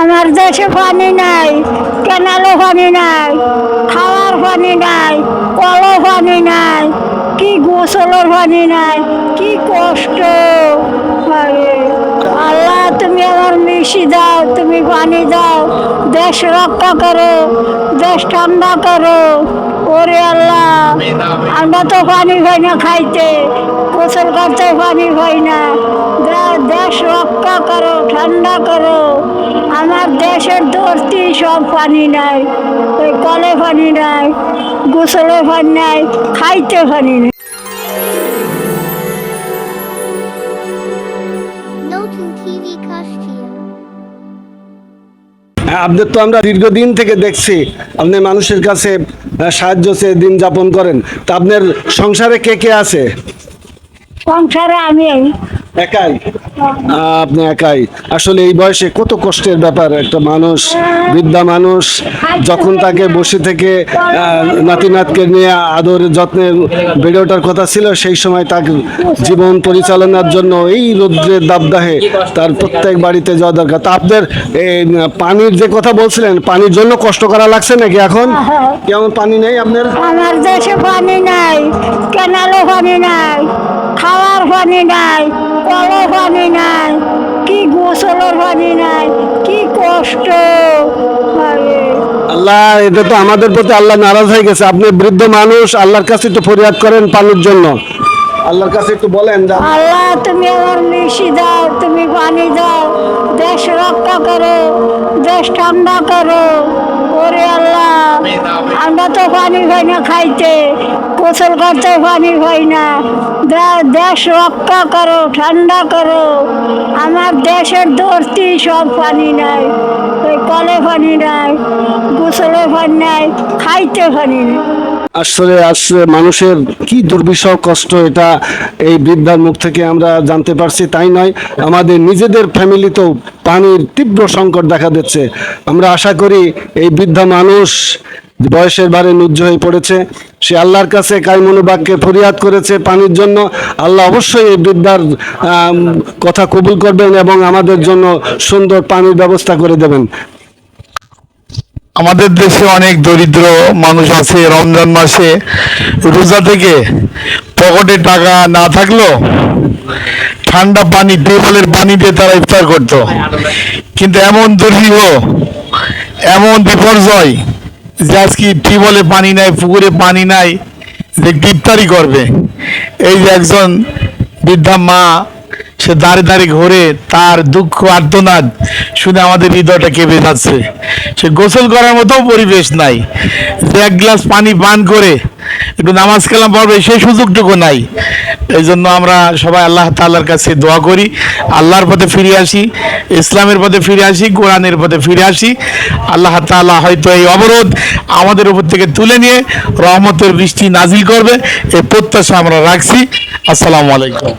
আমার দেশে পানি নাই কেনালে পানি নাই, খাওয়ার পানি নাই, কলও পানি নাই, কি গোসলের পানি নাই, কি কষ্ট। আল্লাহ, তুমি আমার মিশি দাও, তুমি পানি দাও, দেশ রক্ষা করো, দেশ ঠান্ডা করো। ওরে আল্লাহ, আমরা তো পানি পাই না খাইতে, গোসল করতে পানি পাই না। করো ঠান্ডা করো। আমার দেশের ধরতি সব পানি নাই ওই কলে পানি নাই গোসলে পানি নাই খাইতে পানি নাই আপনাদের তো আমরা দীর্ঘদিন থেকে দেখছি আপনি মানুষের কাছে সাহায্য চেয়ে দিন যাপন করেন। তা আপনার সংসারে কে কে আছে? সংসারে আমি। একাই? আপনি একাই। আসলে এই বয়সে কত কষ্টের ব্যাপার একটা মানুষ বৃদ্ধা মানুষ যখন তাকে বসে থেকে নাতি নাতকে নিয়ে আদর যত্নে বেড়ে ওঠার কথা ছিল সেই সময় তাকে জীবন পরিচালনার জন্য এই রৌদ্রের দাবদাহে তার প্রত্যেক বাড়িতে যাওয়া দরকার। তা আপনার এই, পানির যে কথা বলছিলেন পানির জন্য কষ্ট করা লাগছে নাকি এখন? কেমন পানি নেই আপনার? আমার দেশে পানি নাই কেনালে পানি নাই খাওয়ার পানি নাই। কলও পানি নাই কি গোসলের পানি নাই কি কষ্ট। আল্লাহ এটা তো আমাদের প্রতি আল্লাহ নারাজ হয়ে গেছে। আপনি বৃদ্ধ মানুষ আল্লাহর কাছে একটু ফরিয়াদ করেন পানির জন্য। আল্লাহর কাছে একটু বলেন আল্লাহ তুমি আমার মিশি দাও তুমি পানি দাও। দেশ রক্ষা করো দেশ ঠান্ডা করো। ওরে আল্লাহ আমরা তো পানি পাই না খাইতে গোসল করতে পানি পাই না। দেশ রক্ষা করো, ঠান্ডা করো। আমার দেশের ধরতি সব পানি নাই, ওই কলে পানি নাই, গোসলে পানি নাই, খাইতে পানি নাই আসলে আসলে মানুষের কি দুর্বিষহ কষ্ট এটা এই বৃদ্ধার মুখ থেকে আমরা জানতে পারছি, তাই নয়। আমাদের নিজেদের ফ্যামিলিতেও পানির তীব্র সংকট দেখা দিচ্ছে। আমরা আশা করি এই বৃদ্ধা মানুষ বয়সের ভারে নুজ্জ হয়ে পড়েছে। সে আল্লাহর কাছে কাইমনোবাক্যে ফরিয়াদ করেছে পানির জন্য। আল্লাহ অবশ্যই এই বৃদ্ধার কথা কবুল করবেন এবং আমাদের জন্য সুন্দর পানির ব্যবস্থা করে দেবেন। আমাদের দেশে অনেক দরিদ্র মানুষ আছে রমজান মাসে। রোজা থেকে পকেটে টাকা না থাকলেও ঠান্ডা পানি টেবলের পানি দিয়ে তারা ইফতার করত। কিন্তু এমন দুর্বিহ এমন বিপর্যয় যে আজকে টিউবওয়েলে পানি নাই, পুকুরে পানি নাই, যে ইফতারি করবে। এই যে একজন বৃদ্ধা মা, সে দাঁড়িয়ে দাঁড়িয়ে ঘুরে, তার দুঃখ, আর্তনাদ শুনে আমাদের হৃদয়টা কেঁপে যাচ্ছে। সে গোসল করার মতো পরিবেশ নাই। যে এক গ্লাস পানি পান করে একটু নামাজ কালাম পড়বে সেই সুযোগটুকু নাই। এই জন্য আমরা সবাই আল্লাহ তাল্লার কাছে দোয়া করি। আল্লাহর পথে ফিরে আসি, ইসলামের পথে ফিরে আসি, কোরআনের পথে ফিরে আসি। আল্লাহ তাল্লাহ হয়তো এই অবরোধ আমাদের উপর থেকে তুলে নিয়ে রহমতের বৃষ্টি নাজিল করবে। এই প্রত্যাশা আমরা রাখছি। আসসালামু আলাইকুম।